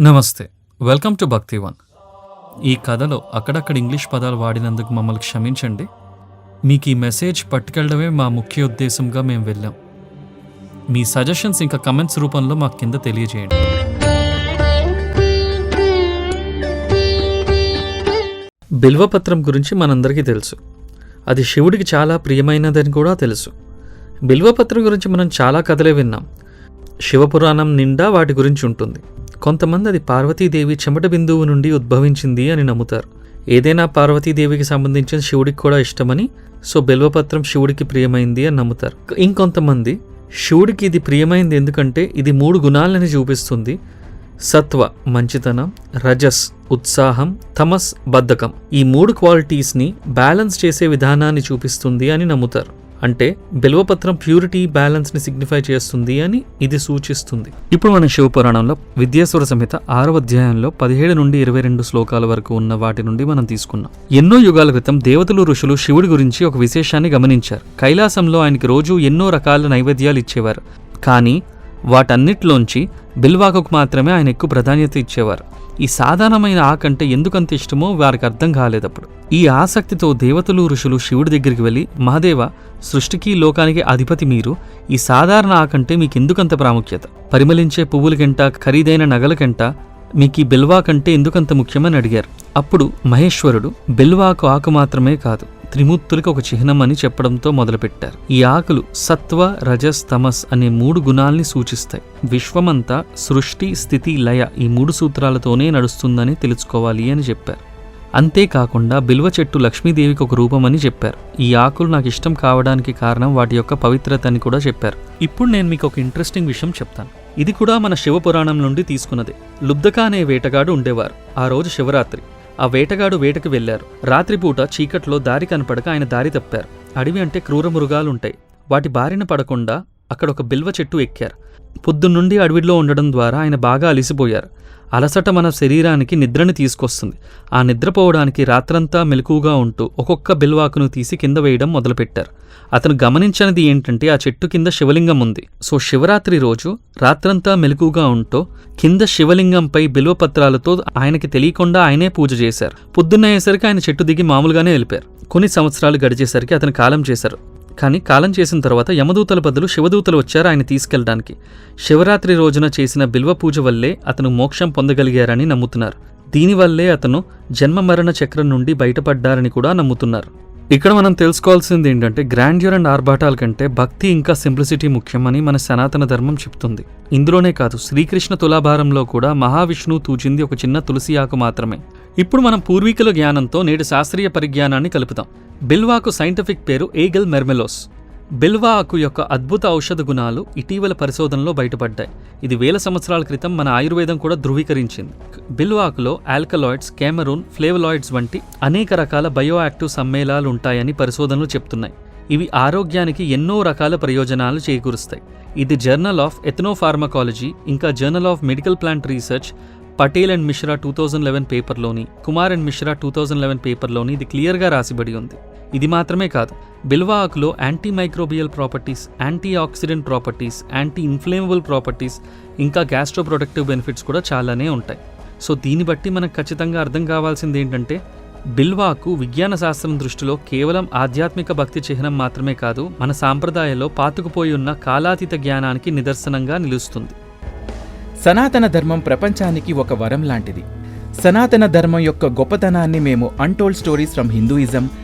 నమస్తే. Welcome to భక్తి one ఈ కథలో అక్కడక్కడ ఇంగ్లీష్ పదాలు వాడినందుకు మమ్మల్ని క్షమించండి. మీకు ఈ మెసేజ్ పట్టుకెళ్ళడమే మా ముఖ్య ఉద్దేశంగా మేము వెళ్ళాం. మీ సజెషన్స్ ఇంకా కమెంట్స్ రూపంలో మాకు కింద తెలియజేయండి. బిల్వపత్రం గురించి మనందరికీ తెలుసు. అది శివుడికి చాలా ప్రియమైనదని కూడా తెలుసు. బిల్వపత్రం గురించి మనం చాలా కథలే విన్నాం. శివపురాణం నిండా వాటి గురించి ఉంటుంది. కొంతమంది అది పార్వతీదేవి చెమట బిందువు నుండి ఉద్భవించింది అని నమ్ముతారు. ఏదైనా పార్వతీదేవికి సంబంధించిన శివుడికి కూడా ఇష్టమని సో బిల్వపత్రం శివుడికి ప్రియమైంది అని నమ్ముతారు. ఇంకొంతమంది శివుడికి ఇది ప్రియమైంది ఎందుకంటే ఇది మూడు గుణాలని చూపిస్తుంది. సత్వ మంచితనం రజస్ ఉత్సాహం తమస్ బద్ధకం. ఈ మూడు క్వాలిటీస్ని బ్యాలెన్స్ చేసే విధానాన్ని చూపిస్తుంది అని నమ్ముతారు. అంటే బిల్వపత్రం ప్యూరిటీ బ్యాలెన్స్ని సిగ్నిఫై చేస్తుంది అని ఇది సూచిస్తుంది. ఇప్పుడు మనం శివపురాణంలో విద్యాసుర సంహిత ఆరవ అధ్యాయంలో పదిహేడు నుండి ఇరవై రెండు శ్లోకాల వరకు ఉన్న వాటి నుండి మనం తీసుకున్నాం. ఎన్నో యుగాల క్రితం దేవతలు ఋషులు శివుడి గురించి ఒక విశేషాన్ని గమనించారు. కైలాసంలో ఆయనకి రోజు ఎన్నో రకాల నైవేద్యాలు ఇచ్చేవారు. కానీ వాటన్నిటిలోంచి బిల్వాకుకు మాత్రమే ఆయన ఎక్కువ ప్రాధాన్యత ఇచ్చేవారు. ఈ సాధారణమైన ఆకంటే ఎందుకంత ఇష్టమో వారికి అర్థం కాలేదప్పుడు. ఈ ఆసక్తితో దేవతలు ఋషులు శివుడి దగ్గరికి వెళ్ళి మహాదేవ సృష్టికి లోకానికి అధిపతి మీరు. ఈ సాధారణ ఆకంటే మీకెందుకంత ప్రాముఖ్యత? పరిమళించే పువ్వులకెంట ఖరీదైన నగలకెంట మీకు ఈ బిల్వా కంటే ఎందుకంత ముఖ్యమని అడిగారు. అప్పుడు మహేశ్వరుడు బిల్వాకు ఆకు మాత్రమే కాదు త్రిమూర్తులకు ఒక చిహ్నం అని చెప్పడంతో మొదలుపెట్టారు. ఈ ఆకులు సత్వ రజస్ తమస్ అనే మూడు గుణాల్ని సూచిస్తాయి. విశ్వమంతా సృష్టి స్థితి లయ ఈ మూడు సూత్రాలతోనే నడుస్తుందని తెలుసుకోవాలి అని చెప్పారు. అంతేకాకుండా బిల్వ చెట్టు లక్ష్మీదేవికి ఒక రూపమని చెప్పారు. ఈ ఆకులు నాకు ఇష్టం కావడానికి కారణం వాటి యొక్క పవిత్రత అని కూడా చెప్పారు. ఇప్పుడు నేను మీకు ఒక ఇంట్రెస్టింగ్ విషయం చెప్తాను. ఇది కూడా మన శివపురాణం నుండి తీసుకున్నదే. లుబ్ధక అనే వేటగాడు ఉండేవారు. ఆ రోజు శివరాత్రి. ఆ వేటగాడు వేటకు వెళ్ళారు రాత్రిపూట చీకట్లో దారి కనపడక ఆయన దారి తప్పారు. అడవి అంటే క్రూర మృగాలుంటాయి. వాటి బారిన పడకుండా అక్కడ ఒక బిల్వ చెట్టు ఎక్కారు. పొద్దున్నుండి అడవిలో ఉండడం ద్వారా ఆయన బాగా అలిసిపోయారు. అలసట మన శరీరానికి నిద్రని తీసుకొస్తుంది. ఆ నిద్రపోవడానికి రాత్రంతా మెలకుగా ఉంటూ ఒక్కొక్క బిల్వాకును తీసి కింద వేయడం మొదలుపెట్టారు. అతను గమనించినది ఏంటంటే ఆ చెట్టు కింద శివలింగం ఉంది. సో శివరాత్రి రోజు రాత్రంతా మెలకుగా ఉంటూ కింద శివలింగంపై బిల్వపత్రాలతో ఆయనకి తెలియకుండా ఆయనే పూజ చేశారు. పొద్దున్నయ్యేసరికి ఆయన చెట్టు దిగి మామూలుగానే వెళ్ళిపారు కొన్ని సంవత్సరాలు గడిచేసరికి అతను కాలం చేశారు. కానీ కాలం చేసిన తర్వాత యమదూతల బదులు శివదూతలు వచ్చారు ఆయన తీసుకెళ్ళడానికి. శివరాత్రి రోజున చేసిన బిల్వ పూజ వల్లే అతను మోక్షం పొందగలిగారని నమ్ముతున్నారు. దీనివల్లే అతను జన్మ మరణ చక్రం నుండి బయటపడ్డారని కూడా నమ్ముతున్నారు. ఇక్కడ మనం తెలుసుకోవాల్సింది ఏంటంటే గ్రాండ్యూర్ అండ్ ఆర్భాటాల కంటే భక్తి ఇంకా సింప్లిసిటీ ముఖ్యమని మన సనాతన ధర్మం చెప్తుంది. ఇందులోనే కాదు శ్రీకృష్ణ తులాభారంలో కూడా మహావిష్ణువు తూచింది ఒక చిన్న తులసి ఆకు మాత్రమే. ఇప్పుడు మనం పూర్వీకుల జ్ఞానంతో నేటి శాస్త్రీయ పరిజ్ఞానాన్ని కలుపుతాం. బిల్వాకు సైంటిఫిక్ పేరు ఏగల్ మెర్మెలోస్. బిల్వా ఆకు యొక్క అద్భుత ఔషధ గుణాలు ఇటీవల పరిశోధనలో బయటపడ్డాయి. ఇది వేల సంవత్సరాల క్రితం మన ఆయుర్వేదం కూడా ధృవీకరించింది. బిల్వాకులో ఆల్కలాయిడ్స్ కెమెరూన్ ఫ్లేవలాయిడ్స్ వంటి అనేక రకాల బయోయాక్టివ్ సమ్మేళాలు ఉంటాయని పరిశోధనలు చెప్తున్నాయి. ఇవి ఆరోగ్యానికి ఎన్నో రకాల ప్రయోజనాలు చేకూరుస్తాయి. ఇది జర్నల్ ఆఫ్ ఎథనోఫార్మకాలజీ ఇంకా journal of medical plant research Patel and Mishra two thousand eleven పేపర్లోని Kumar and Mishra two thousand eleven పేపర్లోని ఇది క్లియర్గా రాసిబడి ఉంది. ఇది మాత్రమే కాదు బిల్వా ఆకులో anti microbial properties anti oxidant properties anti inflammable properties ఇంకా గ్యాస్ట్రో ప్రొటెక్టివ్ బెనిఫిట్స్ కూడా చాలానే ఉంటాయి. సో దీన్ని బట్టి మనకు ఖచ్చితంగా అర్థం కావాల్సింది ఏంటంటే బిల్వాకు విజ్ఞాన శాస్త్రం దృష్టిలో కేవలం ఆధ్యాత్మిక భక్తి చిహ్నం మాత్రమే కాదు మన సాంప్రదాయంలో పాతుకుపోయి ఉన్న కాలాతీత జ్ఞానానికి నిదర్శనంగా నిలుస్తుంది. సనాతన ధర్మం ప్రపంచానికి ఒక వరం లాంటిది. సనాతన ధర్మం యొక్క గొప్పతనాన్ని మేము untold stories from Hinduism